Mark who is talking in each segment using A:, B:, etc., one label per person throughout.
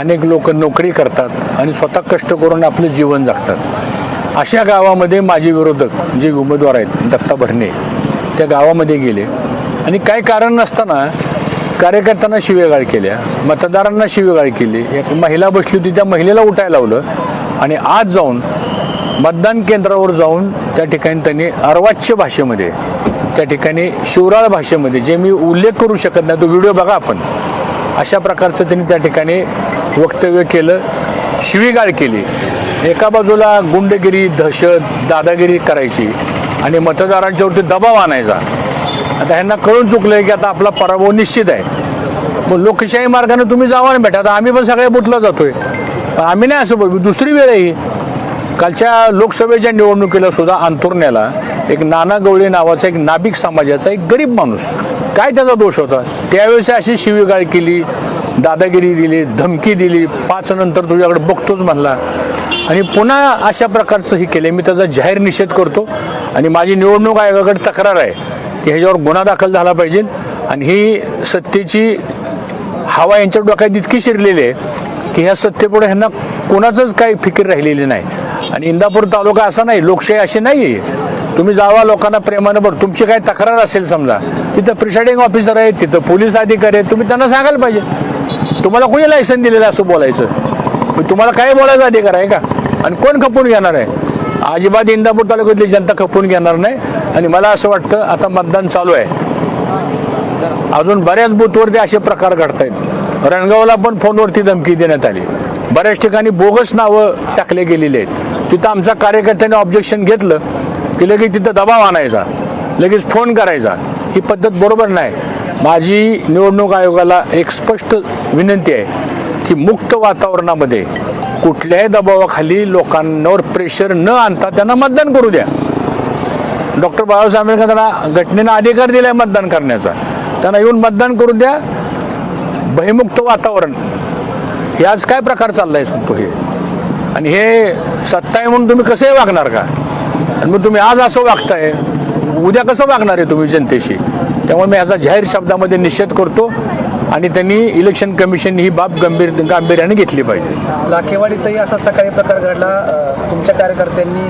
A: अनेक लोक नोकरी करतात आणि स्वतः कष्ट करून आपलं जीवन जगतात. अशा गावामध्ये माझे विरोधक जे उमेदवार आहेत दत्ता भरणे त्या गावामध्ये गेले. आणि काय कारण नसताना कार्यकर्त्यांना शिवेगाळ केल्या मतदारांना शिवेगाळ केली. एक महिला बसली होती त्या महिलेला उठायला लावलं आणि आज जाऊन मतदान केंद्रावर जाऊन त्या ठिकाणी त्यांनी अर्वाच्य भाषेमध्ये त्या ठिकाणी शिवराळ भाषेमध्ये जे मी उल्लेख करू शकत नाही तो व्हिडिओ बघा आपण. अशा प्रकारचं त्यांनी त्या ठिकाणी वक्तव्य केलं शिवीगाळ केली. एका बाजूला गुंडगिरी दहशत दादागिरी करायची आणि मतदारांच्यावरती दबाव आणायचा. आता ह्यांना कळून चुकलं आहे की आता आपला पराभव निश्चित आहे. मग लोकशाही मार्गाने तुम्ही जावा ना बेटा आता आम्ही पण सगळ्या बुटला जातोय. पण आम्ही नाही असं बघू दुसरी वेळ आहे कालच्या लोकसभेच्या निवडणुकीला सुद्धा अंतुर्ण्याला एक नाना गवळे नावाचा एक नाभिक समाजाचा एक गरीब माणूस. काय त्याचा दोष होता? त्यावेळेस अशी शिवीगाळ केली. दादागिरी दिली धमकी दिली पाच नंतर तुझ्याकडे बघतोच म्हणला. आणि पुन्हा अशा प्रकारचं हे केलं मी त्याचा जाहीर निषेध करतो. आणि माझी निवडणूक आयोगाकडे तक्रार आहे की ह्याच्यावर गुन्हा दाखल झाला पाहिजे. आणि ही सत्तेची हवा यांच्या डोक्यात इतकी शिरलेली आहे की ह्या सत्तेपुढे ह्यांना कोणाचंच काही फिकीर राहिलेली नाही. आणि इंदापूर तालुका असा नाही लोकशाही अशी नाही आहे तुम्ही जावा लोकांना प्रेमानं बरं तुमची काही तक्रार असेल समजा तिथं प्रिसाइडिंग ऑफिसर आहेत तिथं पोलीस अधिकारी आहेत तुम्ही त्यांना सांगायला पाहिजे. तुम्हाला कोणी लायसन दिलेलं असं बोलायचं? तुम्हाला काय बोलायचा अधिकार आहे का? आणि कोण खपून घेणार आहे? अजिबात इंदापूर तालुक्यातली जनता खपून घेणार नाही. आणि मला असं वाटतं आता मतदान चालू आहे. अजून बऱ्याच बूथवरती असे प्रकार घडत आहेत रणगावला पण फोनवरती धमकी देण्यात आली. बऱ्याच ठिकाणी बोगस नावं टाकले गेलेली आहेत. तिथं आमच्या कार्यकर्त्याने ऑब्जेक्शन घेतलं की लगेच तिथं दबाव आणायचा. लगेच फोन करायचा. ही पद्धत बरोबर नाही. माझी निवडणूक आयोगाला एक स्पष्ट विनंती आहे की मुक्त वातावरणामध्ये कुठल्याही दबावाखाली लोकांवर प्रेशर न आणता त्यांना मतदान करू द्या. डॉक्टर बाबासाहेब आंबेडकरांना घटनेनं अधिकार दिला आहे मतदान करण्याचा. त्यांना येऊन मतदान करू द्या. भयमुक्त वातावरण. हे आज काय प्रकार चाललाय सांगतो हे. आणि हे सत्ता आहे म्हणून तुम्ही कसंही वागणार का? आणि मग तुम्ही आज असं वागताय उद्या कसं वागणार आहे तुम्ही जनतेशी? त्यामुळे मी याचा जाहीर शब्दामध्ये निषेध करतो. आणि त्यांनी इलेक्शन कमिशन ही बाब गंभीर गांभीर्याने घेतली पाहिजे.
B: लाखेवाडीतही असा सकाळी प्रकार घडला. तुमच्या कार्यकर्त्यांनी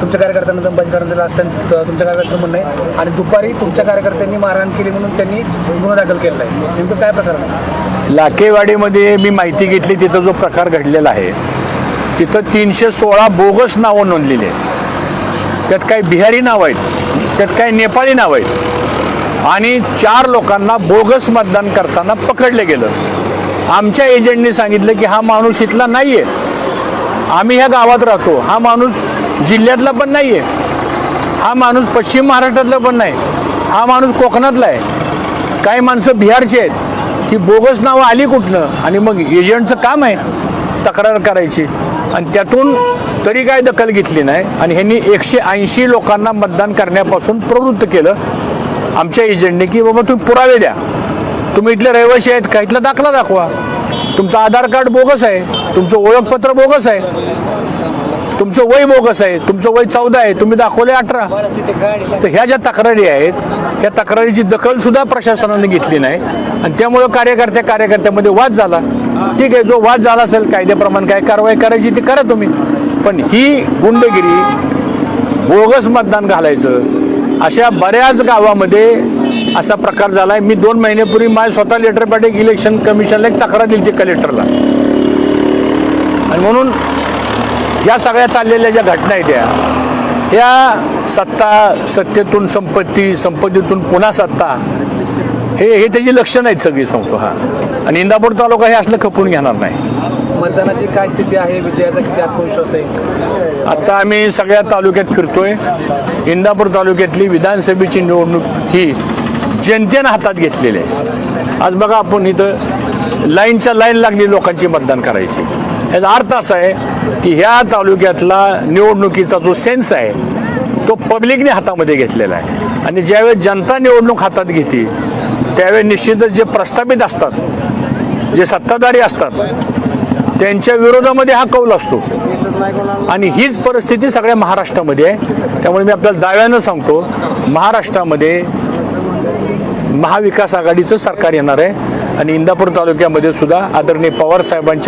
B: तुमच्या कार्यकर्त्यांना दंबाजी आला असं तुमच्या कार्यकर्त्यांचं म्हणणं आहे. आणि दुपारी तुमच्या कार्यकर्त्यांनी मारहाण केली म्हणून त्यांनी गुन्हा दाखल केलेला आहे. नेमकं काय प्रकार आहे?
A: लाखेवाडीमध्ये मी माहिती घेतली तिथं जो प्रकार घडलेला आहे तिथं तीनशे सोळा बोगस नावं नोंदलेली आहेत. त्यात काही बिहारी नाव आहेत त्यात काही नेपाळी नाव आहेत आणि चार लोकांना बोगस मतदान करताना पकडलं गेलं. आमच्या एजंटनी सांगितलं की हा माणूस इथला नाही आहे आम्ही ह्या गावात राहतो. हा माणूस जिल्ह्यातला पण नाही आहे हा माणूस पश्चिम महाराष्ट्रातला पण नाही. हा माणूस कोकणातला आहे. काही माणसं बिहारची आहेत. ही बोगस नावं आली कुठनं? आणि मग एजंटचं काम आहे तक्रार करायची. आणि त्यातून तरी काय दखल घेतली नाही. आणि ह्यांनी एकशे ऐंशी लोकांना मतदान करण्यापासून प्रवृत्त केलं. आमच्या एजंटने की बाबा तुम्ही पुरावे द्या. तुम्ही इथले रहिवासी आहेत का इथला दाखला दाखवा. तुमचं आधार कार्ड बोगस आहे तुमचं ओळखपत्र बोगस आहे. तुमचं वय बोगस आहे तुमचं वय चौदा आहे तुम्ही दाखवले अठरा. तर ह्या ज्या तक्रारी आहेत या तक्रारीची दखल सुद्धा प्रशासनाने घेतली नाही. आणि त्यामुळं कार्यकर्त्या कार्यकर्त्यामध्ये वाद झाला. ठीक आहे जो वाद झाला असेल कायद्याप्रमाणे काय कारवाई करायची ती करा तुम्ही. पण ही गुंडगिरी बोगस मतदान घालायचं अशा बऱ्याच गावामध्ये असा प्रकार झालाय. मी दोन महिन्यापूर्वी माझ्या स्वतः लेटर पॅड इलेक्शन कमिशनला एक तक्रार दिली ती कलेक्टरला आणि म्हणून या सगळ्या चाललेल्या ज्या घटना आहेत त्या या सत्ता सत्तेतून संपत्ती संपत्तीतून पुन्हा सत्ता हे हे त्याची लक्षणं आहेत सगळी सांगतो हा. आणि इंदापूर तालुका हे असलं खपून घेणार नाही.
B: मतदानाची काय स्थिती आहे? विजयाचा किती आत्मविश्वास आहे?
A: आता आम्ही सगळ्या तालुक्यात फिरतोय. इंदापूर तालुक्यातली विधानसभेची निवडणूक ही जनतेनं हातात घेतलेली आहे. आज बघा आपण इथं लाईनच्या लाईन लागली लोकांची मतदान करायची. याचा अर्थ असा आहे की ह्या तालुक्यातला निवडणुकीचा जो सेन्स आहे तो पब्लिकने हातामध्ये घेतलेला आहे. आणि ज्यावेळेस जनता निवडणूक हातात घेते त्यावेळेस निश्चितच जे प्रस्थापित असतात जे सत्ताधारी असतात त्यांच्या विरोधामध्ये हा कौल असतो. आणि हीच परिस्थिती सगळ्या महाराष्ट्रामध्ये आहे. त्यामुळे मी आपल्याला दाव्यानं सांगतो महाराष्ट्रामध्ये महाविकास आघाडीचं सरकार येणार आहे. आणि इंदापूर तालुक्यामध्ये सुद्धा आदरणीय पवार साहेबांच्या